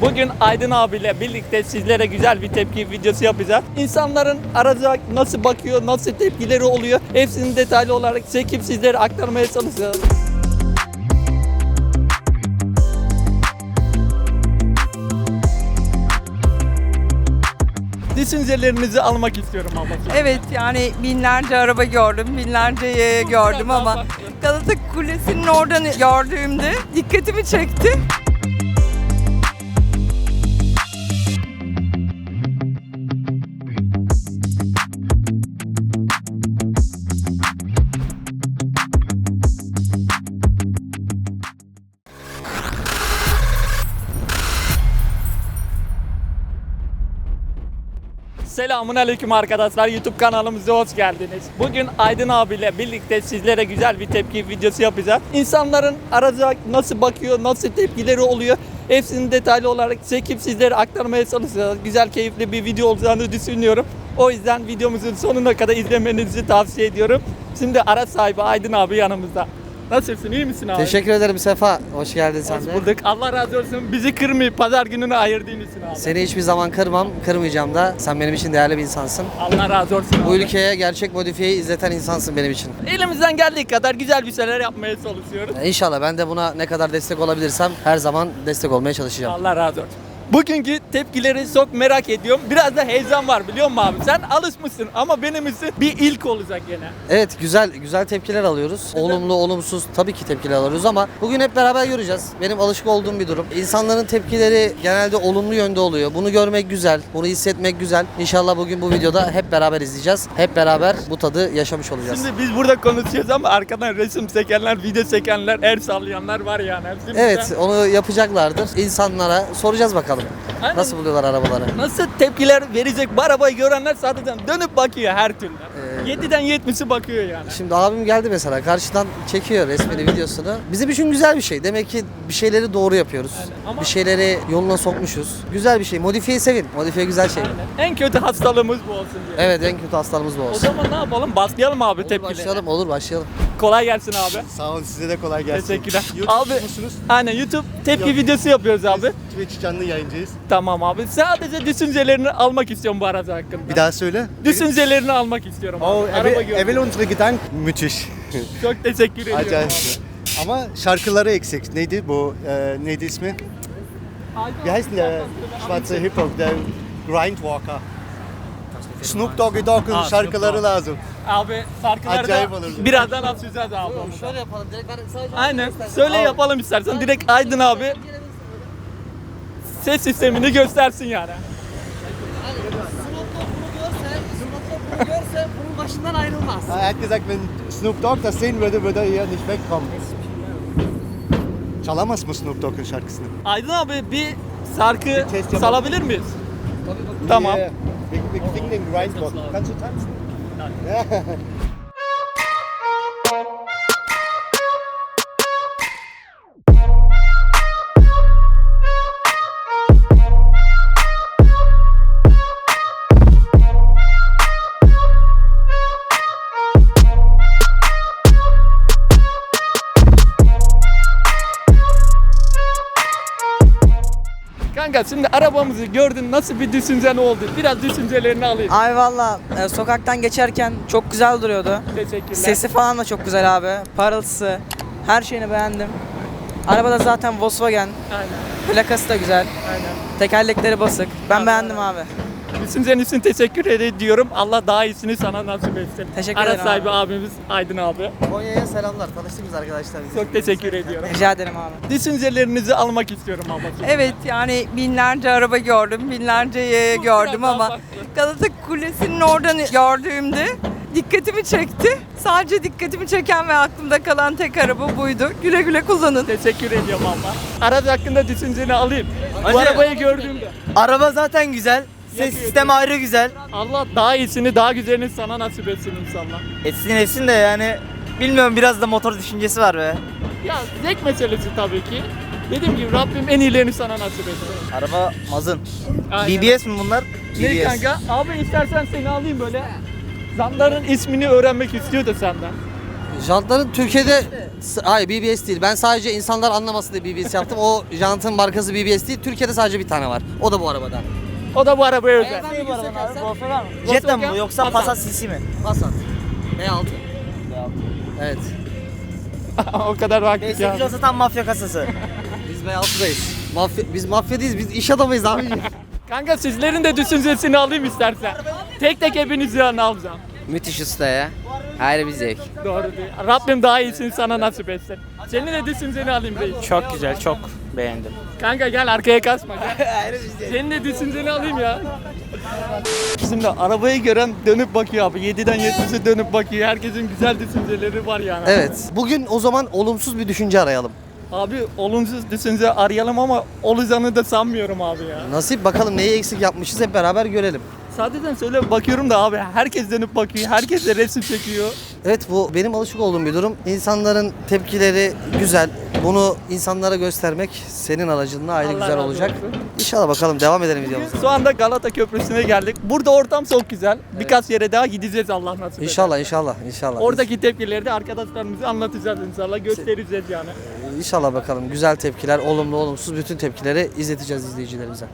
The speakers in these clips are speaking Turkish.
Bugün Aydın abiyle birlikte sizlere güzel bir tepki videosu yapacağız. İnsanların araca nasıl bakıyor, nasıl tepkileri oluyor hepsini detaylı olarak çekip sizlere aktarmaya çalışacağız. Düşüncelerinizi almak istiyorum abla. Evet yani binlerce araba gördüm, binlerce yaya gördüm ama. Galata Kulesi'nin oradan gördüğümde dikkatimi çekti. Selamun aleyküm arkadaşlar. YouTube kanalımıza hoş geldiniz. Bugün Aydın abiyle birlikte sizlere güzel bir tepki videosu yapacağız. İnsanların araca nasıl bakıyor, nasıl tepkileri oluyor hepsini detaylı olarak çekip sizlere aktarmaya çalışacağız. Güzel, keyifli bir video olacağını düşünüyorum. O yüzden videomuzun sonuna kadar izlemenizi tavsiye ediyorum. Şimdi araç sahibi Aydın abi yanımızda. Nasılsın, iyi misin abi? Teşekkür ederim Sefa. Hoş geldin sen Hoş de. bulduk. Allah razı olsun. Bizi kırmayıp pazar gününü ayırdığın için abi. Seni hiçbir zaman kırmam, kırmayacağım da. Sen benim için değerli bir insansın. Allah razı olsun Bu abi. ülkeye gerçek modifiyeyi izleten insansın benim için. Elimizden geldiği kadar güzel bir şeyler yapmaya çalışıyoruz. İnşallah ben de buna ne kadar destek olabilirsem her zaman destek olmaya çalışacağım. Allah razı olsun. Bugünkü tepkileri çok merak ediyorum. Biraz da heyecan var biliyor musun abi? Sen alışmışsın ama benim için bir ilk olacak gene. Evet güzel güzel tepkiler alıyoruz. Olumlu olumsuz tabii ki tepkiler alıyoruz ama bugün hep beraber göreceğiz. Benim alışık olduğum bir durum. İnsanların tepkileri genelde olumlu yönde oluyor. Bunu görmek güzel, bunu hissetmek güzel. İnşallah bugün bu videoda hep beraber izleyeceğiz. Hep beraber bu tadı yaşamış olacağız. Şimdi biz burada konuşuyoruz ama arkadan resim çekenler, video çekenler, el sallayanlar var yani. Hepsi bizden. Evet onu yapacaklardır. İnsanlara soracağız bakalım. Aynen. Nasıl buluyorlar arabaları? Nasıl tepkiler verecek bu arabayı görenler sadece dönüp bakıyor her türlü. Ee, 7'den 70'i bakıyor yani. Şimdi abim geldi mesela karşıdan çekiyor resmini videosunu. Bizim için güzel bir şey. Demek ki bir şeyleri doğru yapıyoruz. Ama- Bir şeyleri yoluna sokmuşuz. Güzel bir şey. Modifiye sevin. Modifiye güzel şey. En kötü hastalığımız bu olsun diye. Evet en kötü hastalığımız bu O olsun. zaman ne yapalım? Başlayalım abi Olur, tepkileri. başlayalım olur başlayalım. Kolay gelsin abi. Sağ olun size de kolay gelsin. Teşekkürler. YouTube Abi musunuz? aynen YouTube tepki Yok. videosu yapıyoruz abi. Twitch canlı yayıncıyız. Tamam abi. Sadece düşüncelerini almak istiyorum bu arada hakkında. Bir daha söyle. Düşüncelerini almak istiyorum abi. Oh, Araba Evel, unsere Gedanken müthiş. Çok teşekkür ediyorum. Acayip. abi. Ama şarkıları eksik. Neydi bu? E, neydi ismi? Wie heißt denn der schwarze Hip Hop? Der Grindwalker. Snoop Dogg'y Dogg'un şarkıları lazım. Abi şarkıları Acayip olurdu. birazdan açacağız abi. Şöyle yapalım direkt ben sadece Aynen. Söyle yapalım istersen. Direkt Aydın abi ses sistemini göstersin yani. bunu görse bunun başından ayrılmaz. Er hat gesagt, wenn Snoop Dogg das sehen würde, würde er hier nicht wegkommen. Çalamaz mı Snoop Dogg'un şarkısını? Aydın abi bir şarkı test yapalım. salabilir miyiz? Tamam. Yeah. Wir, wir kriegen den Grindwalker. Kannst du tanzen? Kanka şimdi arabamızı gördün nasıl bir düşüncen oldu? Biraz düşüncelerini alayım. Ay valla e, sokaktan geçerken çok güzel duruyordu. Teşekkürler. Sesi falan da çok güzel abi. Parıltısı. Her şeyini beğendim. Arabada zaten Volkswagen. Aynen. Plakası da güzel. Aynen. Tekerlekleri basık. Ben beğendim abi. Düşüncen için teşekkür ediyorum. Allah daha iyisini sana nasip etsin. Teşekkür Araç ederim sahibi abi. abimiz Aydın abi. Konya'ya selamlar. Tanıştınız arkadaşlar. Çok teşekkür ediyorum. Rica ederim abi. Düşüncelerinizi almak istiyorum abla. Evet yani binlerce araba gördüm, binlerce yaya gördüm daha ama farklı. Galata Kulesi'nin oradan gördüğümde dikkatimi çekti. Sadece dikkatimi çeken ve aklımda kalan tek araba buydu. Güle güle kullanın. Teşekkür ediyorum abla. Araç hakkında düşünceni alayım. Bu arabayı gördüğümde Araba zaten güzel. Ses sistemi ayrı güzel. Allah daha iyisini, daha güzelini sana nasip etsin inşallah. Etsin etsin de yani bilmiyorum biraz da motor düşüncesi var be. Ya zevk meselesi tabii ki. Dediğim gibi Rabbim en iyilerini sana nasip etsin. Araba mazın. Aynen. BBS mi bunlar? Ne BBS. kanka? Abi istersen seni alayım böyle. Zanların ismini öğrenmek istiyor da senden. Jantların Türkiye'de Hayır BBS değil. Ben sadece insanlar anlamasın diye BBS yaptım. O jantın markası BBS değil. Türkiye'de sadece bir tane var. O da bu arabada. O da bu arabaya özel. Ben bir sekersen- Golf'e var mı? Jetta mı bu yoksa Passat. CC mi? Passat. B6. Evet. o kadar vakit ya. B8 olsa tam mafya kasası. Biz B6'dayız. Mafya, biz mafya değiliz. Biz iş adamıyız abi. Kanka sizlerin de düşüncesini alayım istersen. Tek tek hepinizi yanına alacağım. Müthiş usta ya. Ayrı bir zevk. Doğru değil. Rabbim daha iyisini sana nasip etsin. Senin de düşünceni alayım reis. çok güzel, çok beğendim. Kanka gel arkaya kaçma gel. Senin de düşünceni alayım ya. Şimdi arabayı gören dönüp bakıyor abi. 7'den 70'e dönüp bakıyor. Herkesin güzel düşünceleri var yani. evet. Bugün o zaman olumsuz bir düşünce arayalım. Abi olumsuz düşünce arayalım ama olacağını da sanmıyorum abi ya. Nasip bakalım neyi eksik yapmışız hep beraber görelim. Sadece söyle bakıyorum da abi herkes dönüp bakıyor. Herkes de resim çekiyor. Evet bu benim alışık olduğum bir durum. İnsanların tepkileri güzel. Bunu insanlara göstermek senin aracınla ayrı Allah güzel razı olacak. olsun. İnşallah bakalım devam edelim videomuza. Şu anda Galata Köprüsü'ne geldik. Burada ortam çok güzel. Birkaç yere daha gideceğiz Allah nasip eder. İnşallah inşallah inşallah. Oradaki tepkileri de arkadaşlarımıza anlatacağız inşallah. Göstereceğiz yani. İnşallah bakalım güzel tepkiler, olumlu olumsuz bütün tepkileri izleteceğiz izleyicilerimize.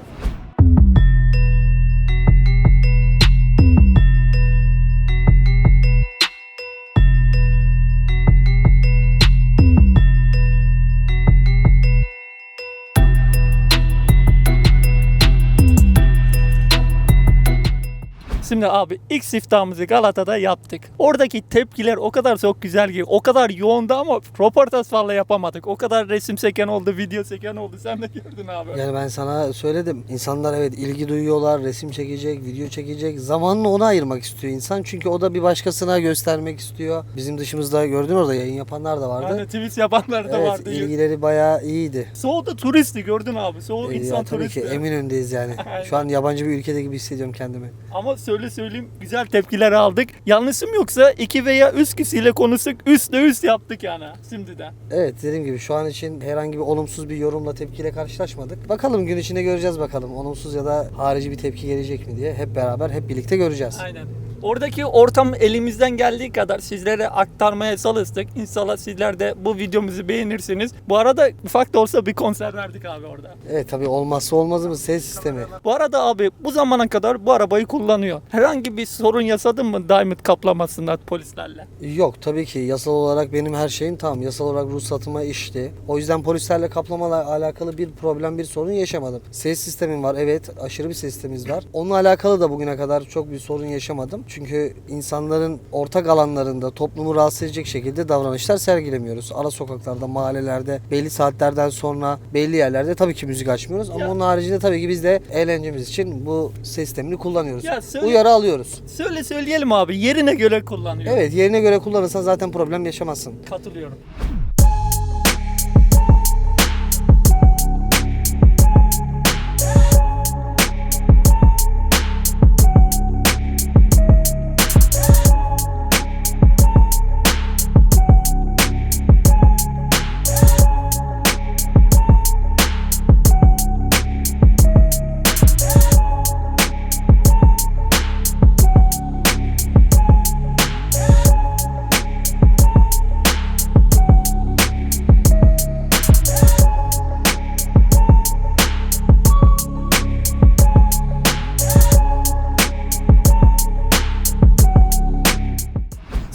Şimdi abi ilk siftahımızı Galata'da yaptık. Oradaki tepkiler o kadar çok güzel ki, o kadar yoğundu ama röportaj falan yapamadık. O kadar resim çeken oldu, video çeken oldu. Sen de gördün abi. Yani ben sana söyledim. İnsanlar evet ilgi duyuyorlar, resim çekecek, video çekecek. Zamanını ona ayırmak istiyor insan. Çünkü o da bir başkasına göstermek istiyor. Bizim dışımızda gördün orada yayın yapanlar da vardı. Yani tweet yapanlar da evet, vardı. ilgileri bayağı iyiydi. Soğuda turisti gördün abi. Soğuk Ee, insan ya tabii turisti. ki Eminönü'ndeyiz yani. Şu an yabancı bir ülkede gibi hissediyorum kendimi. Ama söyle söyleyeyim güzel tepkiler aldık. Yanlışım yoksa iki veya üç kişiyle konuştuk. Üstle üst yaptık yani şimdiden. Evet dediğim gibi şu an için herhangi bir olumsuz bir yorumla tepkiyle karşılaşmadık. Bakalım gün içinde göreceğiz bakalım. Olumsuz ya da harici bir tepki gelecek mi diye hep beraber hep birlikte göreceğiz. Aynen. Oradaki ortam elimizden geldiği kadar sizlere aktarmaya çalıştık. İnşallah sizler de bu videomuzu beğenirsiniz. Bu arada ufak da olsa bir konser verdik abi orada. Evet tabii olmazsa olmazımız ses sistemi. Bu arada abi bu zamana kadar bu arabayı kullanıyor. Herhangi bir sorun yaşadın mı Diamond kaplamasında polislerle? Yok tabii ki yasal olarak benim her şeyim tamam. Yasal olarak ruhsatıma işti. O yüzden polislerle kaplamalarla alakalı bir problem bir sorun yaşamadım. Ses sistemim var evet aşırı bir ses sistemimiz var. Onunla alakalı da bugüne kadar çok bir sorun yaşamadım. Çünkü insanların ortak alanlarında toplumu rahatsız edecek şekilde davranışlar sergilemiyoruz. Ara sokaklarda, mahallelerde, belli saatlerden sonra belli yerlerde tabii ki müzik açmıyoruz. Ama Ya- onun haricinde tabii ki biz de eğlencemiz için bu sistemini kullanıyoruz. Ya söyle- Uyarı alıyoruz. Söyle söyleyelim abi yerine göre kullanıyor. Evet yerine göre kullanırsan zaten problem yaşamazsın. Katılıyorum.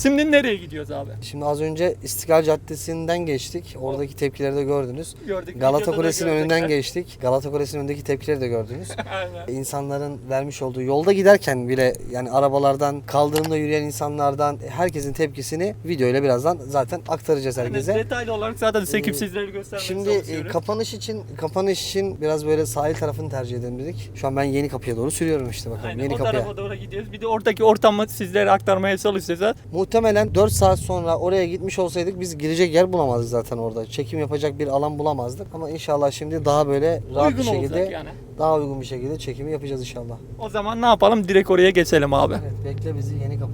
Şimdi nereye gidiyoruz abi? Şimdi az önce İstiklal Caddesi'nden geçtik. Oradaki tepkileri de gördünüz. Gördük. Galata videoda da Kulesi'nin gördük. önünden geçtik. Galata Kulesi'nin önündeki tepkileri de gördünüz. Aynen. İnsanların vermiş olduğu yolda giderken bile yani arabalardan, kaldırımda yürüyen insanlardan herkesin tepkisini video ile birazdan zaten aktaracağız herkese. Detaylı olarak zaten çekip Ee, sizlere göstermeye Şimdi e, kapanış için kapanış için biraz böyle sahil tarafını tercih edelim dedik. Şu an ben yeni kapıya doğru sürüyorum işte bakalım. Aynen, yeni o kapıya. tarafa doğru gidiyoruz. Bir de oradaki ortamı sizlere aktarmaya çalışacağız. Muhtemelen 4 saat sonra oraya gitmiş olsaydık biz girecek yer bulamazdık zaten orada. Çekim yapacak bir alan bulamazdık. Ama inşallah şimdi daha böyle rahat Uygun bir şekilde olacak yani. daha uygun bir şekilde çekimi yapacağız inşallah. O zaman ne yapalım? Direkt oraya geçelim abi. Evet bekle bizi yeni kapı.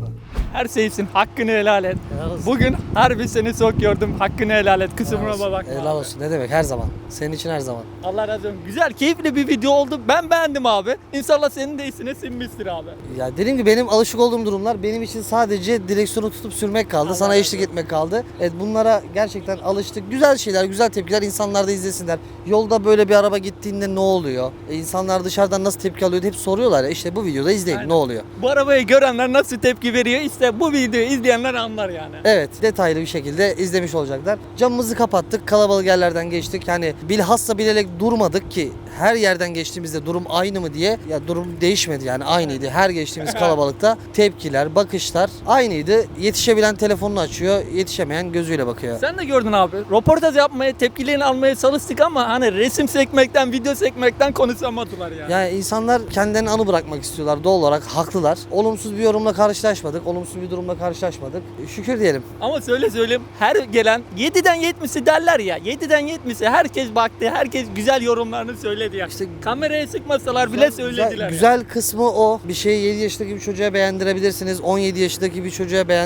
Her şeysin. Hakkını helal et. Helal olsun. Bugün harbi seni çok gördüm. Hakkını helal et. Kısımına bak. Helal olsun. Ne demek her zaman. Senin için her zaman. Allah razı olsun. Güzel, keyifli bir video oldu. Ben beğendim abi. İnşallah senin de iyisine sinmiştir abi. Ya dediğim gibi benim alışık olduğum durumlar benim için sadece direksiyonu tutup sürmek kaldı. sana eşlik etmek kaldı. Evet bunlara gerçekten alıştık. Güzel şeyler, güzel tepkiler insanlar da izlesinler. Yolda böyle bir araba gittiğinde ne oluyor? E, insanlar dışarıdan nasıl tepki alıyor hep soruyorlar. ya. İşte bu videoda izleyin Aynen. ne oluyor. Bu arabayı görenler nasıl tepki veriyor? İşte bu videoyu izleyenler anlar yani. Evet detaylı bir şekilde izlemiş olacaklar. Camımızı kapattık. Kalabalık yerlerden geçtik. Yani bilhassa bilerek durmadık ki her yerden geçtiğimizde durum aynı mı diye. Ya durum değişmedi yani aynıydı. Her geçtiğimiz kalabalıkta tepkiler, bakışlar aynıydı. Yetişebilen telefonunu açıyor, yetişemeyen gözüyle bakıyor. Sen de gördün abi. Röportaj yapmaya, tepkilerini almaya çalıştık ama hani resim çekmekten, video çekmekten konuşamadılar yani. Yani insanlar kendilerini anı bırakmak istiyorlar doğal olarak haklılar. Olumsuz bir yorumla karşılaşmadık, olumsuz bir durumla karşılaşmadık. Şükür diyelim. Ama söyle söyleyeyim her gelen 7'den 70'i derler ya. 7'den 70'i herkes baktı, herkes güzel yorumlarını söyledi ya. İşte Kameraya sıkmasalar bile söylediler. Güzel, güzel kısmı o. Bir şeyi 7 yaşındaki bir çocuğa beğendirebilirsiniz. 17 yaşındaki bir çocuğa beğendirebilirsiniz.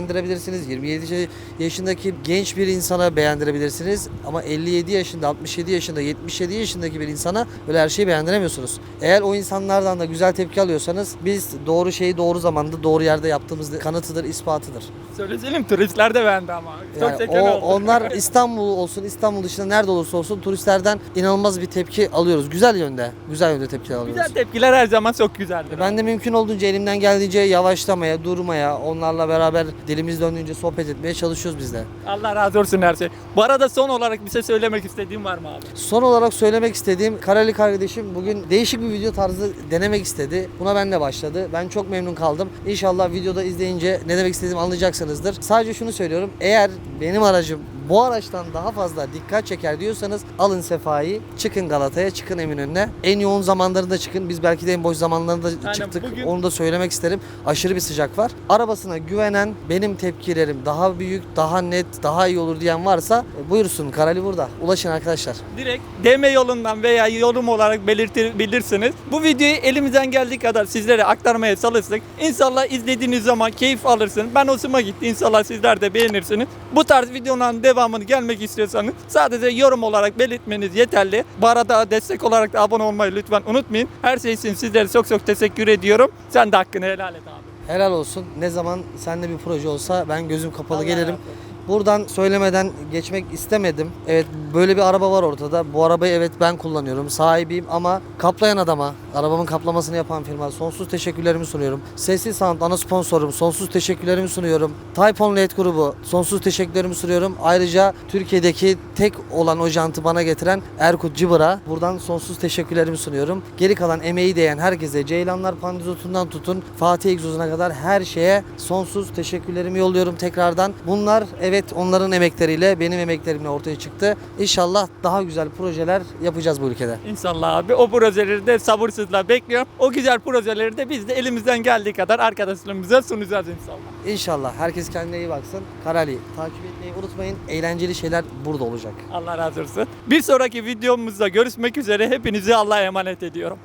27 yaşındaki genç bir insana beğendirebilirsiniz. Ama 57 yaşında, 67 yaşında, 77 yaşındaki bir insana böyle her şeyi beğendiremiyorsunuz. Eğer o insanlardan da güzel tepki alıyorsanız biz doğru şeyi doğru zamanda doğru yerde yaptığımız kanıtıdır, ispatıdır. Söyle söyleyeyim turistler de beğendi ama. Çok Yani o, oldu. onlar İstanbul olsun, İstanbul dışında nerede olursa olsun turistlerden inanılmaz bir tepki alıyoruz. Güzel yönde, güzel yönde tepki alıyoruz. Güzel tepkiler her zaman çok güzeldir. Ben de mümkün olduğunca elimden geldiğince yavaşlamaya, durmaya, onlarla beraber dilimiz döndüğünce sohbet etmeye çalışıyoruz biz de. Allah razı olsun her şey. Bu arada son olarak bir şey söylemek istediğim var mı abi? Son olarak söylemek istediğim Karali kardeşim bugün değişik bir video tarzı denemek istedi. Buna ben de başladı. Ben çok memnun kaldım. İnşallah videoda izleyince ne demek istediğimi anlayacaksınızdır. Sadece şunu söylüyorum. Eğer benim aracım bu araçtan daha fazla dikkat çeker diyorsanız alın Sefa'yı, çıkın Galata'ya, çıkın Eminönü'ne. En yoğun zamanlarında çıkın. Biz belki de en boş zamanlarında Aynen, çıktık. bugün- Onu da söylemek isterim. Aşırı bir sıcak var. Arabasına güvenen, benim tepkilerim daha büyük, daha net, daha iyi olur diyen varsa e, buyursun. Karali burada. Ulaşın arkadaşlar. Direkt DM yolundan veya yorum olarak belirtebilirsiniz. Bu videoyu elimizden geldiği kadar sizlere aktarmaya çalıştık. İnşallah izlediğiniz zaman keyif alırsınız. Ben hoşuma gitti. İnşallah sizler de beğenirsiniz. Bu tarz videonun devamını gelmek istiyorsanız sadece yorum olarak belirtmeniz yeterli. Bu arada destek olarak da abone olmayı lütfen unutmayın. Her şey için sizlere çok çok teşekkür ediyorum. Sen de hakkını helal et abi. Helal olsun. Ne zaman sende bir proje olsa ben gözüm kapalı Allah gelirim. olsun. Buradan söylemeden geçmek istemedim. Evet böyle bir araba var ortada. Bu arabayı evet ben kullanıyorum. Sahibiyim ama kaplayan adama, arabamın kaplamasını yapan firma sonsuz teşekkürlerimi sunuyorum. Sesli Sound ana sponsorum. Sonsuz teşekkürlerimi sunuyorum. Type On LED grubu sonsuz teşekkürlerimi sunuyorum. Ayrıca Türkiye'deki tek olan o jantı bana getiren Erkut Cıbır'a buradan sonsuz teşekkürlerimi sunuyorum. Geri kalan emeği değen herkese Ceylanlar Pandizotundan tutun Fatih Egzozuna kadar her şeye sonsuz teşekkürlerimi yolluyorum tekrardan. Bunlar evet onların emekleriyle benim emeklerimle ortaya çıktı. İnşallah daha güzel projeler yapacağız bu ülkede. İnşallah abi. O projeleri de sabırsızla bekliyorum. O güzel projeleri de biz de elimizden geldiği kadar arkadaşlarımıza sunacağız inşallah. İnşallah herkes kendine iyi baksın. Karali takip etmeyi unutmayın. Eğlenceli şeyler burada olacak. Allah razı olsun. Bir sonraki videomuzda görüşmek üzere. Hepinizi Allah'a emanet ediyorum.